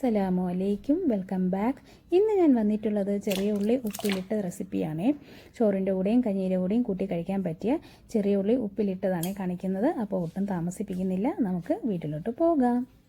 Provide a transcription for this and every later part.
അസ്സലാമു അലൈക്കും. Welcome back. ഇന്ന് ഞാൻ വന്നിട്ടുള്ളത് ചെറിയ ഉള്ളി ഉപ്പിലിട്ട റെസിപ്പിയാണ്. ചോറിന്റെ കൂടെയും കഞ്ഞീന്റെ കൂടെയും കൂട്ടി കഴിക്കാൻ പറ്റിയ ചെറിയ ഉള്ളി ഉപ്പിലിട്ടതാണ് കാണിക്കുന്നത്. അപ്പോൾ ഒട്ടും താമസിപ്പിക്കുന്നില്ല. നമുക്ക് വീട്ടിലോട്ട് പോകാം.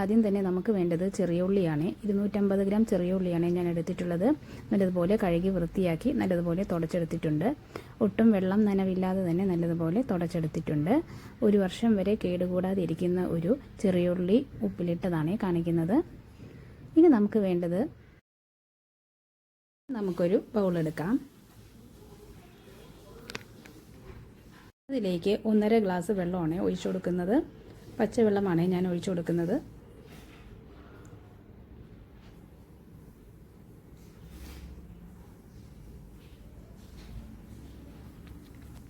ആദ്യം തന്നെ നമുക്ക് വേണ്ടത് ചെറിയ ഉള്ളിയാണ്. ഇരുന്നൂറ്റമ്പത് ഗ്രാം ചെറിയ ഉള്ളിയാണ് ഞാൻ എടുത്തിട്ടുള്ളത്. നല്ലതുപോലെ കഴുകി വൃത്തിയാക്കി നല്ലതുപോലെ തുടച്ചെടുത്തിട്ടുണ്ട്. ഒട്ടും വെള്ളം നനവില്ലാതെ തന്നെ നല്ലതുപോലെ തുടച്ചെടുത്തിട്ടുണ്ട്. ഒരു വർഷം വരെ കേടുകൂടാതെ ഇരിക്കുന്ന ഒരു ചെറിയ ഉള്ളി ഉപ്പിലിട്ടതാണ് കാണിക്കുന്നത്. ഇനി നമുക്ക് വേണ്ടത് നമുക്കൊരു ബൗളെടുക്കാം അതിലേക്ക് ഒന്നര ഗ്ലാസ് വെള്ളമാണ് ഒഴിച്ചു കൊടുക്കുന്നത്. പച്ചവെള്ളമാണ് ഞാൻ ഒഴിച്ചു കൊടുക്കുന്നത്.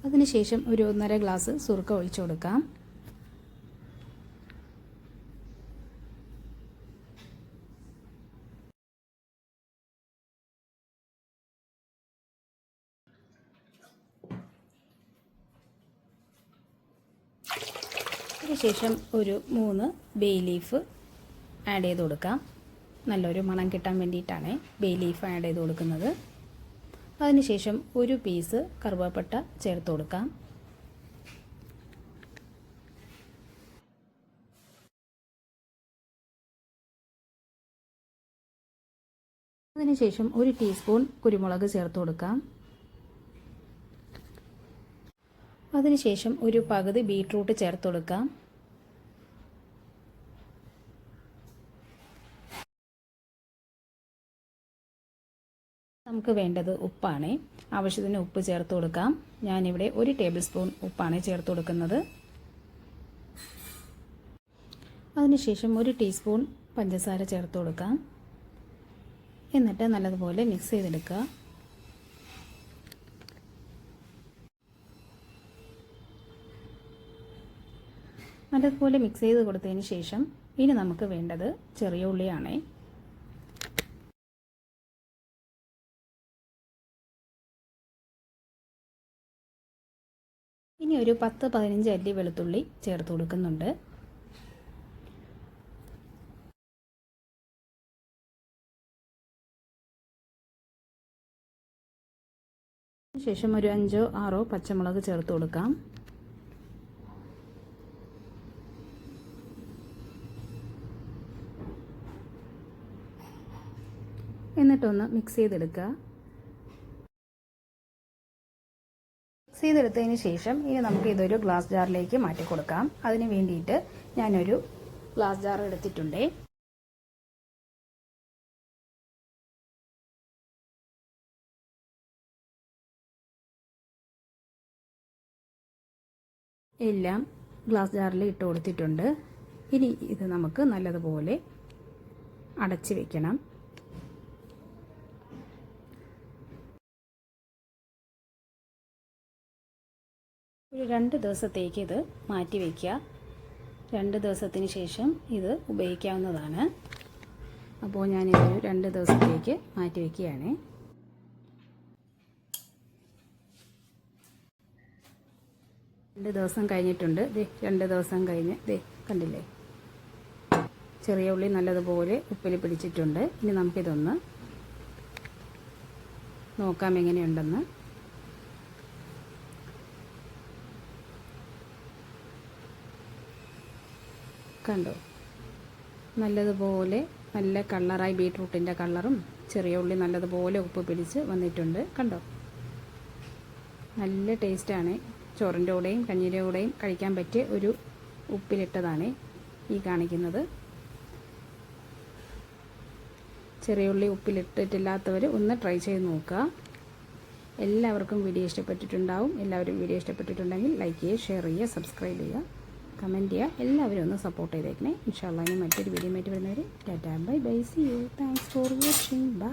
അതിനുശേഷം ഒരു ഒന്നര ഗ്ലാസ് സുറുക്ക ഒഴിച്ചു കൊടുക്കാം. അതിനുശേഷം ഒരു മൂന്ന് ബേ ലീഫ് ആഡ് ചെയ്ത് കൊടുക്കാം. നല്ലൊരു മണം കിട്ടാൻ വേണ്ടിയിട്ടാണ് ബേ ലീഫ് ആഡ് ചെയ്ത് കൊടുക്കുന്നത്. അതിനുശേഷം ഒരു പീസ് കറുവാപ്പട്ട ചേർത്ത് കൊടുക്കാം. അതിനുശേഷം ഒരു ടീസ്പൂൺ കുരുമുളക് ചേർത്ത് കൊടുക്കാം. അതിനുശേഷം ഒരു പകുതി ബീട്രൂട്ട് ചേർത്ത് കൊടുക്കാം. നമുക്ക് വേണ്ടത് ഉപ്പാണ്. ആവശ്യത്തിന് ഉപ്പ് ചേർത്ത് കൊടുക്കാം. ഞാനിവിടെ ഒരു ടേബിൾ സ്പൂൺ ഉപ്പാണ് ചേർത്ത് കൊടുക്കുന്നത്. അതിനുശേഷം ഒരു ടീസ്പൂൺ പഞ്ചസാര ചേർത്ത് കൊടുക്കാം. എന്നിട്ട് നല്ലതുപോലെ മിക്സ് ചെയ്തെടുക്കുക. നല്ലതുപോലെ മിക്സ് ചെയ്ത് കൊടുത്തതിന് ശേഷം ഇനി നമുക്ക് വേണ്ടത് ചെറിയ ഉള്ളിയാണ്. ഒരു പത്ത് പതിനഞ്ച് അല്ലി വെളുത്തുള്ളി ചേർത്ത് കൊടുക്കുന്നുണ്ട്. ശേഷം ഒരു അഞ്ചോ ആറോ പച്ചമുളക് ചേർത്ത് കൊടുക്കാം. എന്നിട്ടൊന്ന് മിക്സ് ചെയ്തെടുക്കുക. ചെയ്തെടുത്തതിന് ശേഷം ഇനി നമുക്ക് ഇതൊരു ഗ്ലാസ് ജാറിലേക്ക് മാറ്റി കൊടുക്കാം. അതിന് വേണ്ടിയിട്ട് ഞാനൊരു ഗ്ലാസ് ജാർ എടുത്തിട്ടുണ്ട്. എല്ലാം ഗ്ലാസ് ജാറിൽ ഇട്ട് കൊടുത്തിട്ടുണ്ട്. ഇനി ഇത് നമുക്ക് നല്ലതുപോലെ അടച്ചു വെക്കണം. ഒരു രണ്ട് ദിവസത്തേക്ക് ഇത് മാറ്റി വയ്ക്കുക രണ്ട് ദിവസത്തിന് ശേഷം ഇത് ഉപയോഗിക്കാവുന്നതാണ്. അപ്പോൾ ഞാനിത് രണ്ട് ദിവസത്തേക്ക് മാറ്റി വയ്ക്കുകയാണ് രണ്ട് ദിവസം കഴിഞ്ഞിട്ടുണ്ട്. ദേ രണ്ട് ദിവസം കഴിഞ്ഞ് ദേ കണ്ടില്ലേ? ചെറിയ ഉള്ളി നല്ലതുപോലെ ഉപ്പിൽ പിടിച്ചിട്ടുണ്ട്. ഇനി നമുക്കിതൊന്ന് നോക്കാം എങ്ങനെയുണ്ടെന്ന്. കണ്ടോ? നല്ലതുപോലെ നല്ല കളറായി ബീട്രൂട്ടിന്റെ കളറും ചെറിയ ഉള്ളി നല്ലതുപോലെ ഉപ്പ് പിടിച്ച് വന്നിട്ടുണ്ട്. കണ്ടോ? നല്ല ടേസ്റ്റാണ്. ചോറിന്റെ കൂടെയും കഞ്ഞിയുടെ കൂടെയും കഴിക്കാൻ പറ്റിയ ഒരു ഉപ്പിലിട്ടതാണ് ഈ കാണിക്കുന്നത്. ചെറിയ ഉള്ളി ഉപ്പിലിട്ടിട്ടില്ലാത്തവർ ഒന്ന് ട്രൈ ചെയ്ത് നോക്കുക. എല്ലാവർക്കും വീഡിയോ ഇഷ്ടപ്പെട്ടിട്ടുണ്ടാവും. എല്ലാവരും വീഡിയോ ഇഷ്ടപ്പെട്ടിട്ടുണ്ടെങ്കിൽ ലൈക്ക് ചെയ്യുക ഷെയർ ചെയ്യുക സബ്സ്ക്രൈബ് ചെയ്യുക. കമന്റ് ചെയ്യുക എല്ലാവരും ഒന്ന് സപ്പോർട്ട് ചെയ്തേക്കണേ. ഇൻഷാല്ലാ ഇനി മറ്റൊരു വീഡിയോ ആയിട്ട് വരുന്നവർ tata bye bye see you thanks for watching bye